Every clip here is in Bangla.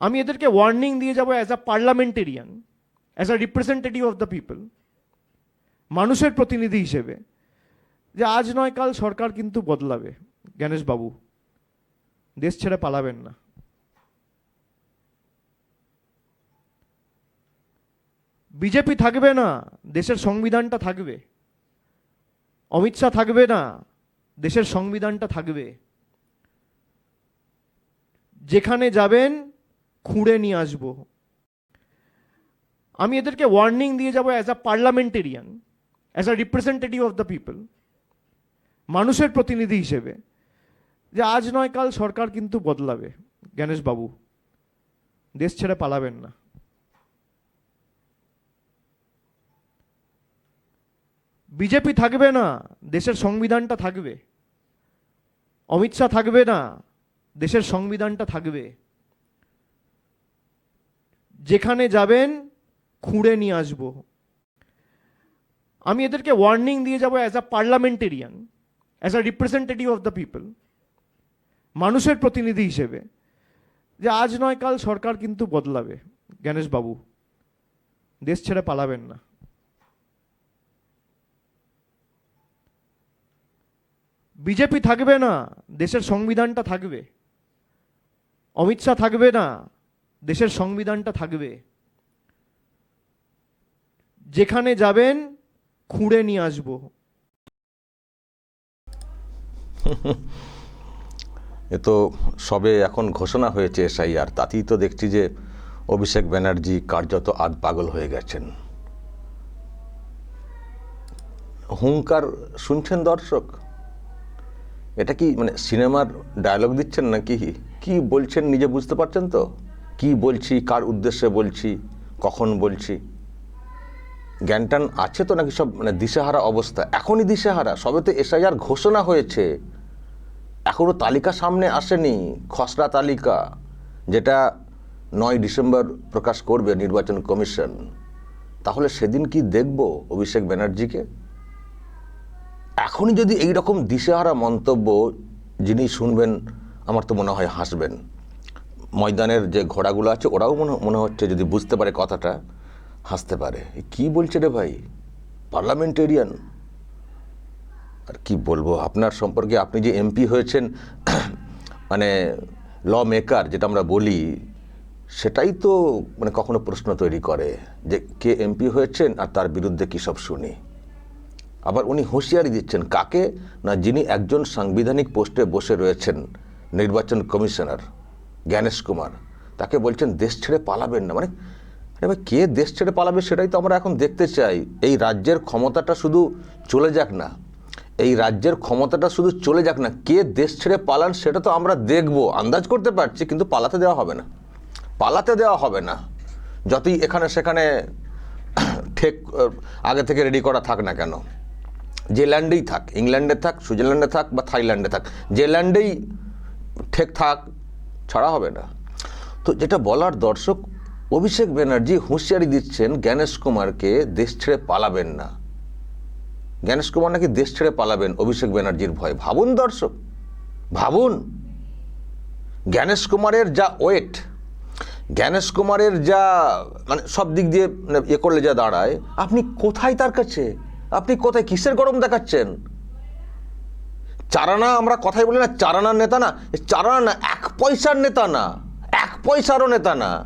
আমি এদেরকে ওয়ার্নিং দিয়ে যাব as a parliamentarian as a representative of the people মানুষের প্রতিনিধি হিসেবে, যে আজ নয়, কাল সরকার কিন্তু বদলাবে। জ্ঞানেশবাবু দেশ ছেড়ে পালাবেন না। বিজেপি থাকবে না, দেশের সংবিধানটা থাকবে। অমিত শাহ থাকবে না, দেশের সংবিধানটা থাকবে। যেখানে যাবেন খুঁড়ে নিয়ে আসব। আমি এদেরকে ওয়ার্নিং দিয়ে যাব as a parliamentarian as a representative of the people মানুষের প্রতিনিধি হিসেবে, যে আজ নয়, কাল সরকার কিন্তু বদলাবে। জ্ঞানেশবাবু দেশ ছেড়ে পালাবেন না। বিজেপি থাকবে না, দেশের সংবিধানটা থাকবে। অমিত শাহ থাকবে না, দেশের সংবিধানটা থাকবে। যেখানে যাবেন, খুঁড়ে নিয়ে আসব। আমি এদেরকে ওয়ার্নিং দিয়ে যাব as a parliamentarian as a representative of the people মানুষের প্রতিনিধি হিসেবে, যে আজ নয়, কাল সরকার কিন্তু বদলাবে। জ্ঞানেশবাবু, দেশ ছেড়ে পালাবেন না। বিজেপি থাকবে না, দেশের সংবিধানটা থাকবে। অমিত শাহ থাকবে না দেশের সংবিধানটা থাকবে। যেখানে যাবেন, খুঁড়ে নিয়ে আসব। এ তো সবে এখন ঘোষণা হয়েছে এসআইআর তাতেই তো দেখছি যে অভিষেক ব্যানার্জি কার্যত আধ পাগল হয়ে গেছেন। হুঙ্কার শুনছেন দর্শক? এটা কি মানে সিনেমার ডায়লগ দিচ্ছেন নাকি? কি বলছেন নিজে বুঝতে পারছেন তো? কি বলছি, কার উদ্দেশ্যে বলছি, কখন বলছি? জ্ঞানটান আছে তো নাকি সব মানে দিশেহারা অবস্থা? এখনই দিশেহারা, সবে তো এসআইআর ঘোষণা হয়েছে। এখনও তালিকা সামনে আসেনি, খসড়া তালিকা, যেটা নয় ডিসেম্বর প্রকাশ করবে নির্বাচন কমিশন। তাহলে সেদিন কি দেখব অভিষেক ব্যানার্জিকে? এখনই যদি এই রকম দিশেহারা মন্তব্য, যিনি শুনবেন, আমার তো মনে হয় হাসবেন। ময়দানের যে ঘোড়াগুলো আছে, ওরাও মনে মনে হচ্ছে যদি বুঝতে পারে কথাটা, হাসতে পারে। কি বলছে রে ভাই? পার্লামেন্টেরিয়ান। আর কি বলব, আপনার সম্পর্কে আপনি যে এমপি হয়েছেন মানে ল মেকার যেটা আমরা বলি, সেটাই তো মানে কখনো প্রশ্ন তৈরি করে যে কে এমপি হয়েছেন আর তার বিরুদ্ধে কী সব শুনি। আবার উনি হুঁশিয়ারি দিচ্ছেন, কাকে? না যিনি একজন সাংবিধানিক পোস্টে বসে রয়েছেন, নির্বাচন কমিশনার। জ্ঞানেশ কুমার। তাকে বলছেন, দেশ ছেড়ে পালাবেন না। মানে আরে ভাই, কে দেশ ছেড়ে পালাবে সেটাই তো আমরা এখন দেখতে চাই। এই রাজ্যের ক্ষমতাটা শুধু চলে যাক না। এই রাজ্যের ক্ষমতাটা শুধু চলে যাক না। কে দেশ ছেড়ে পালান সেটা তো আমরা দেখব। আন্দাজ করতে পারছি, কিন্তু পালাতে দেওয়া হবে না। পালাতে দেওয়া হবে না। যতই এখানে সেখানে ঠেক, আগে থেকে রেডি করা থাক না কেন। যে ল্যান্ডেই থাক ইংল্যান্ডে থাক সুইজারল্যান্ডে থাক বা থাইল্যান্ডে থাক, যে ল্যান্ডেই ঠেক থাক ছাড়া হবে না। তো যেটা বলার দর্শক, অভিষেক ব্যানার্জি হুঁশিয়ারি দিচ্ছেন জ্ঞানেশ কুমারকে দেশ ছেড়ে পালাবেন না। জ্ঞানেশ কুমার নাকি দেশ ছেড়ে পালাবেন অভিষেক ব্যানার্জির ভয়। ভাবুন দর্শক, ভাবুন। জ্ঞানেশ কুমারের যা ওয়েট, জ্ঞানেশ কুমারের যা মানে সব দিক দিয়ে মানে ইয়ে করলে যা দাঁড়ায়, আপনি কোথায় তার কাছে? আপনি কোথায় কিসের গরম দেখাচ্ছেন? চারানা আমরা কথাই বলি না, চারানার নেতা না চারানা না এক পয়সার নেতা না, এক পয়সারও নেতা না।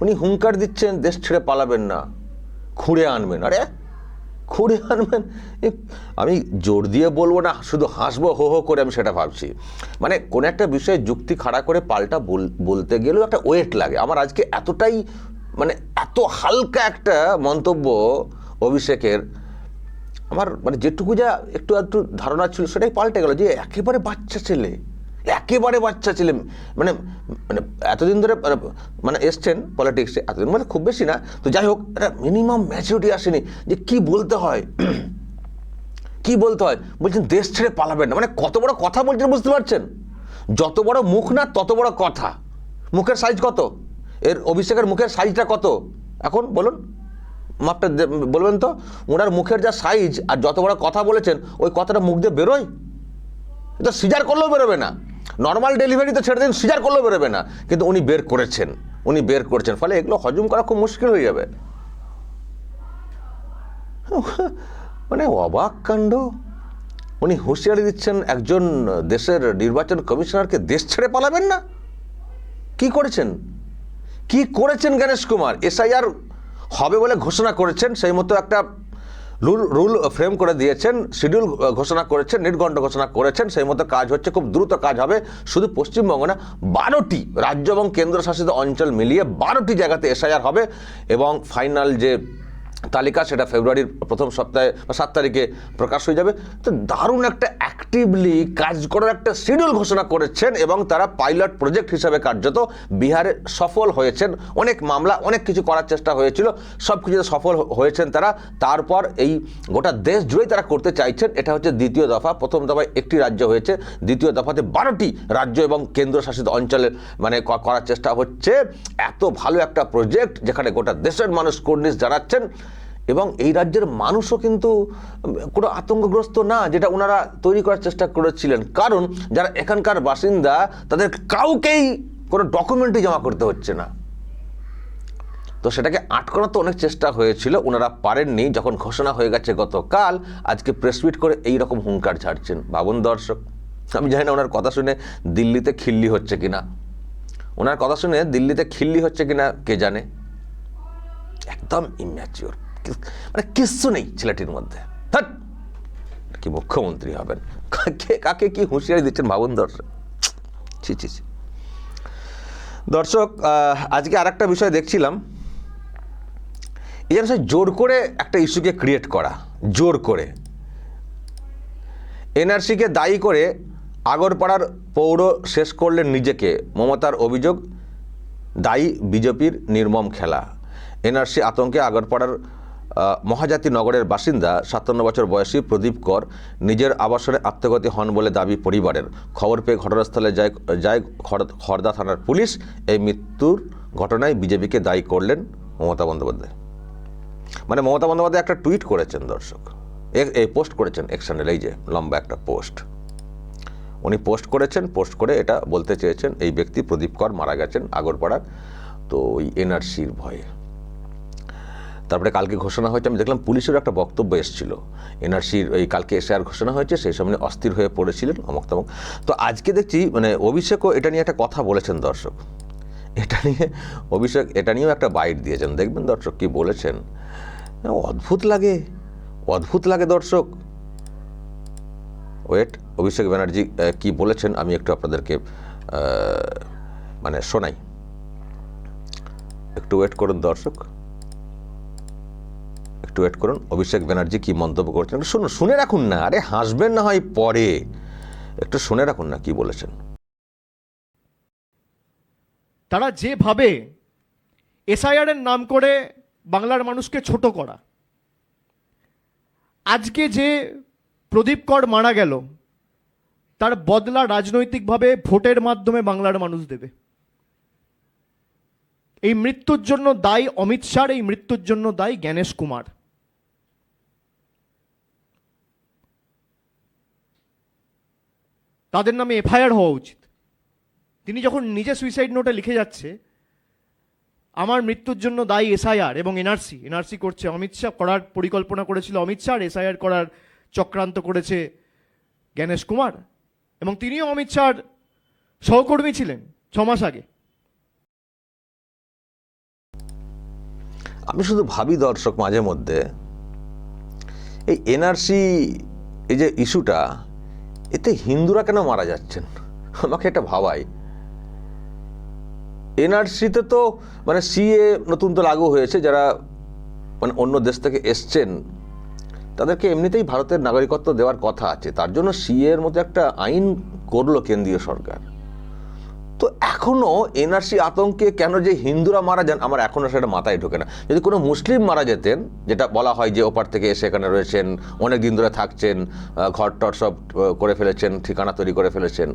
উনি হুঙ্কার দিচ্ছেন, দেশ ছেড়ে পালাবেন না, খুঁড়ে আনবেন। আরে, খুঁড়ে আনবেন? আমি জোর দিয়ে বলব না, শুধু হাসবো, হো হো করে আমি সেটা ভাবছি। মানে কোনো একটা বিষয়ে যুক্তি খাড়া করে পাল্টা বল- বলতে গেলেও একটা ওয়েট লাগে। আমার আজকে এতটাই মানে এত হালকা একটা মন্তব্য অভিষেকের আমার মানে যেটুকু যা একটু একটু ধারণা ছিল সেটাই পাল্টে গেল যে একেবারে বাচ্চা ছেলে, একেবারে বাচ্চা ছেলে মানে মানে এতদিন ধরে, মানে- মানে এসছেন পলিটিক্সে এতদিন মানে খুব বেশি না। তো যাই হোক, একটা মিনিমাম ম্যাচুরিটি আসেনি যে কি বলতে হয়, কি বলতে হয়। বলছেন, দেশ ছেড়ে পালাবেন না। মানে কত বড় কথা বলছেন বুঝতে পারছেন? যত বড় মুখ না, তত বড় কথা। মুখের সাইজ কত? এর অভিষেকের মুখের সাইজটা কত? এখন বলুন। মাপটা বলবেন তো? ওনার মুখের যা সাইজ আর যত বড় কথা বলেছেন, ওই কথাটা মুখ দিয়ে বেরোয়? এটা সিজার করলেও বেরোবে না। নর্মাল ডেলিভারি তো ছেড়ে দিন, সিজার করলেও বেরোবে না। কিন্তু উনি বের করেছেন, উনি বের করেছেন। ফলে এগুলো হজম করা খুব মুশকিল হয়ে যাবে। মানে অবাক কাণ্ড। উনি হুঁশিয়ারি দিচ্ছেন, একজন দেশের নির্বাচন কমিশনারকে দেশ ছেড়ে পালাবেন না? কি করেছেন? কি করেছেন গণেশ কুমার? এসআইআর হবে বলে ঘোষণা করেছেন, সেই মতো একটা রুল রুল ফ্রেম করে দিয়েছেন, শিডিউল ঘোষণা করেছেন, নির্ঘণ্ট ঘোষণা করেছেন, সেই মতো কাজ হচ্ছে, খুব দ্রুত কাজ হবে। শুধু পশ্চিমবঙ্গ না, বারোটি রাজ্য এবং কেন্দ্রশাসিত অঞ্চল মিলিয়ে বারোটি জায়গাতে এসআইআর হবে এবং ফাইনাল যে তালিকা সেটা ফেব্রুয়ারির প্রথম সপ্তাহে বা সাত তারিখে প্রকাশ হয়ে যাবে। তো দারুণ একটা অ্যাক্টিভলি কাজ করার একটা শিডিউল ঘোষণা করেছেন এবং তারা পাইলট প্রজেক্ট হিসাবে কার্যত বিহারে সফল হয়েছেন। অনেক মামলা, অনেক কিছু করার চেষ্টা হয়েছিল, সব কিছুতে সফল হয়েছেন তারা। তারপর এই গোটা দেশ জুড়েই তারা করতে চাইছেন, এটা হচ্ছে দ্বিতীয় দফা। প্রথম দফায় একটি রাজ্য হয়েছে, দ্বিতীয় দফাতে বারোটি রাজ্য এবং কেন্দ্রশাসিত অঞ্চলে মানে করার চেষ্টা হচ্ছে। এত ভালো একটা প্রজেক্ট যেখানে গোটা দেশের মানুষ কর্নিশ জানাচ্ছেন। এবং এই রাজ্যের মানুষও কিন্তু কোনো আতঙ্কগ্রস্ত না, যেটা ওনারা তৈরি করার চেষ্টা করেছিলেন। কারণ যারা এখানকার বাসিন্দা, তাদের কাউকেই কোনো ডকুমেন্টই জমা করতে হচ্ছে না। তো সেটাকে আটকানোর তো অনেক চেষ্টা হয়েছিল ওনারা পারেননি। যখন ঘোষণা হয়ে গেছে গতকাল, আজকে প্রেসমিট করে এই রকম হুঙ্কার ছাড়ছেন। ভাবুন দর্শক, আমি জানি না ওনার কথা শুনে দিল্লিতে খিল্লি হচ্ছে কিনা। ওনার কথা শুনে দিল্লিতে খিল্লি হচ্ছে কিনা, কে জানে? একদম ইম্যাচিওর মানে কিচ্ছু নেই ছেলেটির মধ্যে। কি মুখ্যমন্ত্রী হবেন? কাকে কাকে কি হুঁশিয়ারি দিচ্ছেন ভাবুন দর্শক। ছি ছি ছি। দর্শক আজকে আর একটা বিষয় দেখছিলাম। এই যেন জোর করে একটা ইস্যুকে ক্রিয়েট করা, জোর করে। এনআরসিকে দায়ী করে আগরপাড়ার পৌর শেষ করলেন নিজেকে, মমতার অভিযোগ, দায়ী বিজেপির নির্মম খেলা। এনআরসি আতঙ্কে আগরপাড়ার মহাজাতি নগরের বাসিন্দা, সাতান্ন বছর বয়সী প্রদীপ কর নিজের আবাসনে আত্মঘাতী হন বলে দাবি পরিবারের। খবর পেয়ে ঘটনাস্থলে যায় যায় খড়- খড়দা থানার পুলিশ। এই মৃত্যুর ঘটনায় বিজেপিকে দায়ী করলেন মমতা বন্দ্যোপাধ্যায়। মানে মমতা বন্দ্যোপাধ্যায় একটা টুইট করেছেন দর্শক। এই পোস্ট করেছেন এক্সান্ডেল এই যে লম্বা একটা পোস্ট। উনি পোস্ট করেছেন, পোস্ট করে এটা বলতে চেয়েছেন, এই ব্যক্তি প্রদীপ কর মারা গেছেন আগরপাড়ার। তো ওই এনআরসির ভয়ে। তারপরে কালকে ঘোষণা হয়েছে, আমি দেখলাম পুলিশের একটা বক্তব্য এসেছিল। এনআরসির ওই কালকে এসআর ঘোষণা হয়েছে সেই সামনে অস্থির হয়ে পড়েছিলেন, অমক তমক। তো আজকে দেখছি মানে অভিষেকও এটা নিয়ে একটা কথা বলেছেন দর্শক। এটা নিয়ে অভিষেক, এটা নিয়েও একটা বাইট দিয়েছেন। দেখবেন দর্শক কি বলেছেন? অদ্ভুত লাগে অদ্ভুত লাগে দর্শক। ওয়েট, অভিষেক ব্যানার্জি কি বলেছেন আমি একটু আপনাদেরকে মানে শোনাই। একটু ওয়েট করুন দর্শক। একটু ওয়েট করুন, অভিষেক ব্যানার্জি কি মন্তব্য করছেন? একটু শুনুন, শুনে রাখুন না। আরে, হাসবেন না হয় পরে। একটু শুনে রাখুন না কি বলেছেন। তারা যেভাবে এসআইআর এর নাম করে বাংলার মানুষকে ছোট করা, আজকে যে প্রদীপ কর মারা গেল, তার বদলা রাজনৈতিকভাবে ভোটের মাধ্যমে বাংলার মানুষ দেবে। এই মৃত্যুর জন্য দায়ী অমিত শাহ এই মৃত্যুর জন্য দায়ী জ্ঞানেশ কুমার। তাদের নামে এফআইআর হওয়া উচিত। তিনি যখন নিজে সুইসাইড নোটে লিখে যাচ্ছে, আমার মৃত্যুর জন্য দায়ী এসআইআর এবং এনআরসি এনআরসি করছে অমিত শাহ, করার পরিকল্পনা করেছিল অমিত শাহ এসআইআর করার চক্রান্ত করেছে জ্ঞানেশ কুমার। এবং তিনিও অমিত শাহর সহকর্মী ছিলেন ছমাস আগে। আমি শুধু ভাবি দর্শক মাঝে মধ্যে, এই এনআরসি, এই যে ইস্যুটা এতে হিন্দুরা কেন মারা যাচ্ছেন? আমাকে এটা ভাবাই এনআরসিতে তো মানে সিএ নতুন তো লাগু হয়েছে, যারা মানে অন্য দেশ থেকে এসছেন, তাদেরকে এমনিতেই ভারতের নাগরিকত্ব দেওয়ার কথা আছে। তার জন্য সিএ এর মতো একটা আইন করল কেন্দ্রীয় সরকার। তো এখনও এনআরসি আতঙ্কে কেন যে হিন্দুরা মারা যান, আমার এখনও সেটা মাথায় ঢোকে না। যদি কোনো মুসলিম মারা যেতেন, যেটা বলা হয় যে ওপার থেকে এসে এখানে রয়েছেন অনেক দিন ধরে থাকছেন ঘর টর সব করে ফেলেছেন, ঠিকানা তৈরি করে ফেলেছেন,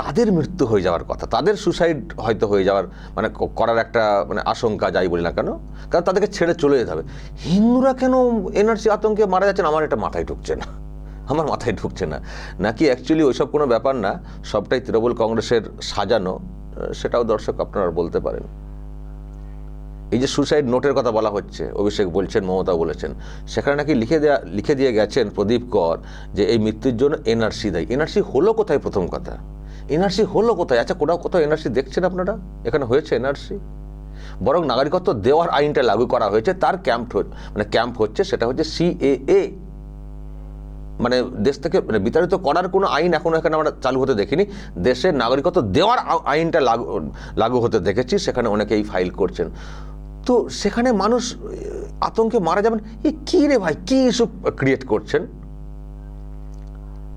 তাদের মৃত্যু হয়ে যাওয়ার কথা, তাদের সুসাইড হয়তো হয়ে যাওয়ার মানে করার একটা মানে আশঙ্কা যাই বলি না কেন, কারণ তাদেরকে ছেড়ে চলে যেতে হবে। হিন্দুরা কেন এনআরসি আতঙ্কে মারা যাচ্ছেন, আমার এটা মাথায় ঢুকছে না। আমার মাথায় ঢুকছে না। নাকি অ্যাকচুয়ালি ওইসব কোনো ব্যাপার না, সবটাই তৃণমূল কংগ্রেসের সাজানো সেটাও দর্শক আপনারা বলতে পারেন। এই যে সুসাইড নোটের কথা বলা হচ্ছে, অভিষেক বলছেন মমতা বলেছেন, সেখানে নাকি লিখে দেয়া, লিখে দিয়ে গেছেন প্রদীপ কর যে এই মৃত্যুর জন্য এনআরসি দেয়। এনআরসি হলো কোথায় প্রথম কথা? এনআরসি হলো কোথায়? আচ্ছা কোথাও কোথাও এনআরসি দেখছেন আপনারা? এখানে হয়েছে এনআরসি? বরং নাগরিকত্ব দেওয়ার আইনটা লাগু করা হয়েছে, তার ক্যাম্প মানে ক্যাম্প হচ্ছে, সেটা হচ্ছে সিএএ। মানে দেশ থেকে মানে বিতাড়িত করার কোনো আইন এখনও এখানে আমরা চালু হতে দেখিনি। দেশে নাগরিকত্ব দেওয়ার আইনটা লাগু লাগু হতে দেখেছি, সেখানে অনেকেই ফাইল করছেন। তো সেখানে মানুষ আতঙ্কে মারা যাবেন, এ, কী রে ভাই, কী ইস্যু ক্রিয়েট করছেন?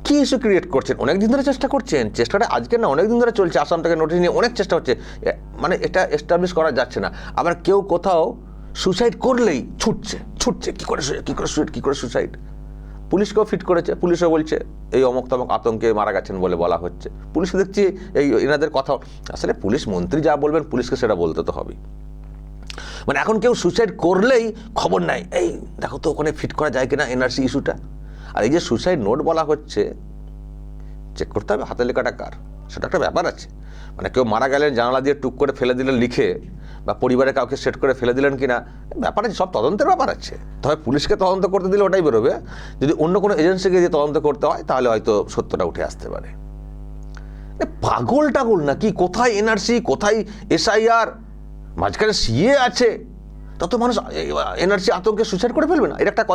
কী ইস্যু ক্রিয়েট করছেন? অনেক দিন ধরে চেষ্টা করছেন, চেষ্টাটা আজকে না অনেক দিন ধরে চলছে, আসাম থেকে নোটিশ নিয়ে অনেক চেষ্টা হচ্ছে মানে এটা এস্টাবলিশ করা যাচ্ছে না। আবার কেউ কোথাও সুসাইড করলেই ছুটছে ছুটছে, কী করে কী করে সুইসাইড কী করে সুসাইড পুলিশকেও ফিট করেছে, পুলিশও বলছে, এই অমক তমক আতঙ্কে মারা গেছেন বলে বলা হচ্ছে। পুলিশ দেখছি এই এনাদের কথা, আসলে পুলিশ মন্ত্রী যা বলবেন, পুলিশকে সেটা বলতে তো হবেই। মানে এখন কেউ সুইসাইড করলেই খবর নাই, এই, দেখো তো ওখানে ফিট করা যায় কিনা এনআরসি ইস্যুটা? আর এই যে সুইসাইড নোট বলা হচ্ছে চেক করতে হবে, হাতে লেখাটা কার? সেটা একটা ব্যাপার আছে। মানে কেউ মারা গেলেন, জানালা দিয়ে টুক করে ফেলে দিলেন, লিখে বা পরিবারে কাউকে সেট করে ফেলে দিলেন কিনা ব্যাপার সব তদন্তের ব্যাপার আছে। তবে পুলিশকে তদন্ত করতে দিলে ওটাই বেরোবে। যদি অন্য কোনো এজেন্সিকে দিয়ে তদন্ত করতে হয়, তাহলে হয়তো সত্যটা উঠে আসতে পারে। পাগল টাগল নাকি? কোথায় এনআরসি? কোথায় এসআইআর? মাঝখানে সিএ আছে। তত মানুষ এনআরসি আতঙ্কে সুইসাইড করে ফেলবে না? এটা একটা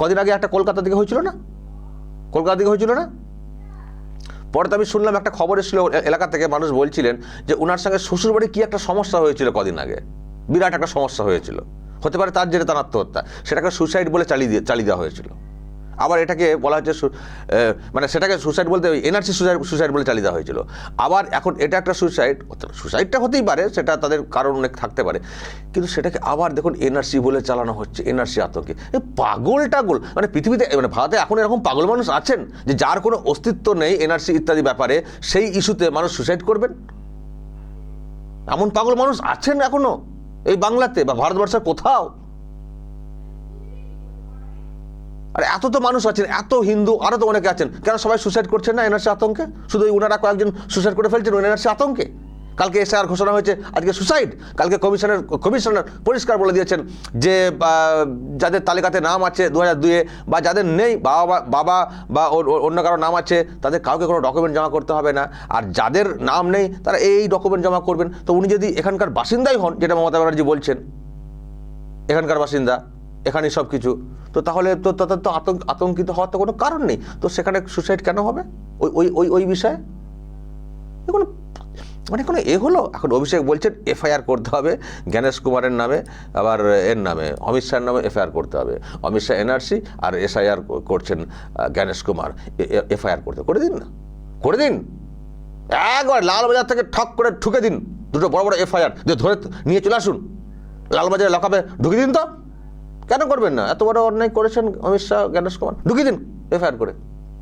কদিন আগে একটা কলকাতা থেকে হয়েছিল না? কলকাতা থেকে হয়েছিল না? পরে তো আমি শুনলাম একটা খবর এসেছিল এলাকা থেকে মানুষ বলছিলেন যে ওনার সঙ্গে শ্বশুরবাড়ি কী একটা সমস্যা হয়েছিল কদিন আগে? বিরাট একটা সমস্যা হয়েছিল। হতে পারে তার জেরে তার আত্মহত্যা। সেটাকে সুসাইড বলে চালিয়ে দিয়ে, চালিয়ে দেওয়া হয়েছিল। আবার এটাকে বলা হচ্ছে মানে সেটাকে সুসাইড বলতে এনআরসি সুসাইড সুসাইড বলে চালিয়ে দেওয়া হয়েছিল। আবার এখন এটা একটা সুসাইড সুসাইডটা হতেই পারে, সেটা তাদের কারণ অনেক থাকতে পারে। কিন্তু সেটাকে আবার দেখুন এনআরসি বলে চালানো হচ্ছে এনআরসি আতঙ্কে। পাগল টাগল। মানে পৃথিবীতে মানে ভারতে এখন এরকম পাগল মানুষ আছেন যে যার কোনো অস্তিত্ব নেই এনআরসি ইত্যাদি ব্যাপারে, সেই ইস্যুতে মানুষ সুসাইড করবেন? এমন পাগল মানুষ আছেন এখনও এই বাংলাতে বা ভারতবর্ষের কোথাও? আর এত তো মানুষ আছেন, এত হিন্দু আরও তো অনেকে আছেন। কেন সবাই সুসাইড করছেন না এনআরসি আতঙ্কে? শুধু ওনারা কয়েকজন সুসাইড করে ফেলছেন এনআরসি আতঙ্কে? কালকে এসআর ঘোষণা হয়েছে, আজকে সুসাইড কালকে কমিশনের কমিশনার পরিষ্কার বলে দিয়েছেন যে যাদের তালিকাতে নাম আছে দু হাজার দুয়ে বা যাদের নেই, বাবা বাবা বা অন্য কারও নাম আছে, তাদের কাউকে কোনো ডকুমেন্ট জমা করতে হবে না। আর যাদের নাম নেই, তারা এই ডকুমেন্ট জমা করবেন। তো উনি যদি এখানকার বাসিন্দাই হন, যেটা মমতা ব্যানার্জি বলছেন, এখানকার বাসিন্দা এখানেই সব কিছু তো তাহলে তো তাদের তো আতঙ্ক আতঙ্কিত হওয়ার তো কোনো কারণ নেই। তো সেখানে সুসাইড কেন হবে? ওই ওই ওই ওই বিষয়ে? এ কোনো মানে কোনো এ হলো? এখন অভিষেক বলছেন, এফআইআর করতে হবে। জ্ঞানেশ কুমারের নামে, আবার এর নামে, অমিত শাহের নামে এফআইআর করতে হবে। অমিত শাহ এনআরসি আর এসআইআর করছেন জ্ঞানেশ কুমার। এফআইআর করতে। করে দিন না। করে দিন। একবার লালবাজার থেকে ঠক করে ঠুকে দিন। দুটো বড় বড় এফআইআর। দিয়ে ধরে নিয়ে চলে আসুন। লালবাজারে লকাবে ঢুকিয়ে দিন তো। কেন করবেন না? এত বড় অন্যায় করেছেন অমিত শাহ, জ্ঞানেশ কুমার। ঢুকিয়ে দিন, এফআইআর করে।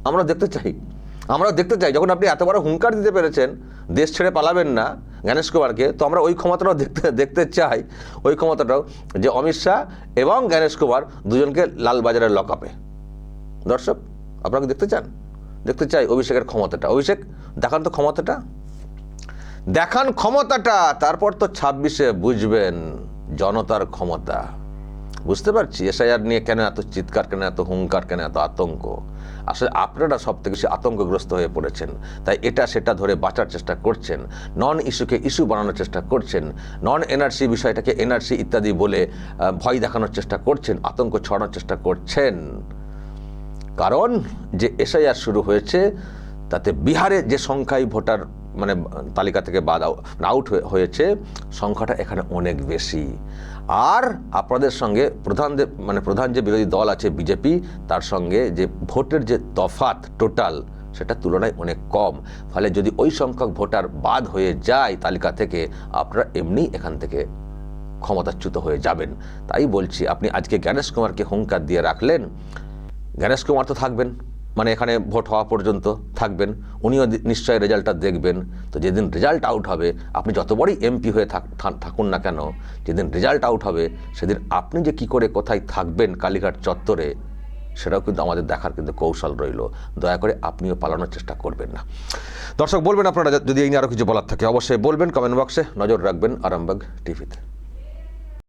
আমরা দেখতে চাই। আমরা দেখতে চাই, যখন আপনি এত বড় হুঙ্কার দিতে পেরেছেন, দেশ ছেড়ে পালাবেন না জ্ঞানেশ কুমারকে, তো আমরা ওই ক্ষমতাটাও দেখতে দেখতে চাই। ওই ক্ষমতাটাও যে অমিত শাহ এবং জ্ঞানেশ কুমার দুজনকে লালবাজারের লকআপে। দর্শক আপনাকে দেখতে চান? দেখতে চাই অভিষেকের ক্ষমতাটা। অভিষেক, দেখান তো ক্ষমতাটা। দেখান ক্ষমতাটা, তারপর তো ছাব্বিশে বুঝবেন জনতার ক্ষমতা। বুঝতে পারছি? এসআইআর নিয়ে কেন এত চিৎকার, কেন এত হুঙ্কার, কেন এত আতঙ্ক? আসলে আপনারা সব থেকে বেশি আতঙ্কগ্রস্ত হয়ে পড়েছেন। তাই এটা সেটা ধরে বাঁচার চেষ্টা করছেন। নন ইস্যুকে ইস্যু বানানোর চেষ্টা করছেন। নন এনআরসি বিষয়টাকে এনআরসি ইত্যাদি বলে ভয় দেখানোর চেষ্টা করছেন, আতঙ্ক ছড়ানোর চেষ্টা করছেন। কারণ যে এসআইআর শুরু হয়েছে, তাতে বিহারে যে সংখ্যায় ভোটার মানে তালিকা থেকে বাদ আউট হয়েছে, সংখ্যাটা এখানে অনেক বেশি। আর আপনাদের সঙ্গে প্রধান মানে প্রধান যে বিরোধী দল আছে বিজেপি, তার সঙ্গে যে ভোটের যে তফাত টোটাল, সেটা তুলনায় অনেক কম। ফলে যদি ওই সংখ্যক ভোটার বাদ হয়ে যায় তালিকা থেকে, আপনারা এমনি এখান থেকে ক্ষমতাচ্যুত হয়ে যাবেন। তাই বলছি, আপনি আজকে জ্ঞানেশ কুমারকে হুঙ্কার দিয়ে রাখলেন। জ্ঞানেশ কুমার তো থাকবেন। মানে এখানে ভোট হওয়া পর্যন্ত থাকবেন, উনিও নিশ্চয়ই রেজাল্টটা দেখবেন। তো যেদিন রেজাল্ট আউট হবে, আপনি যত বড়ই এমপি হয়ে থাক- থাকুন না কেন, যেদিন রেজাল্ট আউট হবে, সেদিন আপনি যে কি করে কোথায় থাকবেন কালীঘাট চত্বরে, সেটাও কিন্তু আমাদের দেখার কিন্তু কৌশল রইল। দয়া করে আপনিও পালানোর চেষ্টা করবেন না। দর্শক, বলবেন আপনারা, যদি এই নিয়ে আরও কিছু বলার থাকে, অবশ্যই বলবেন কমেন্ট বক্সে নজর রাখবেন, আরামবাগ টিভিতে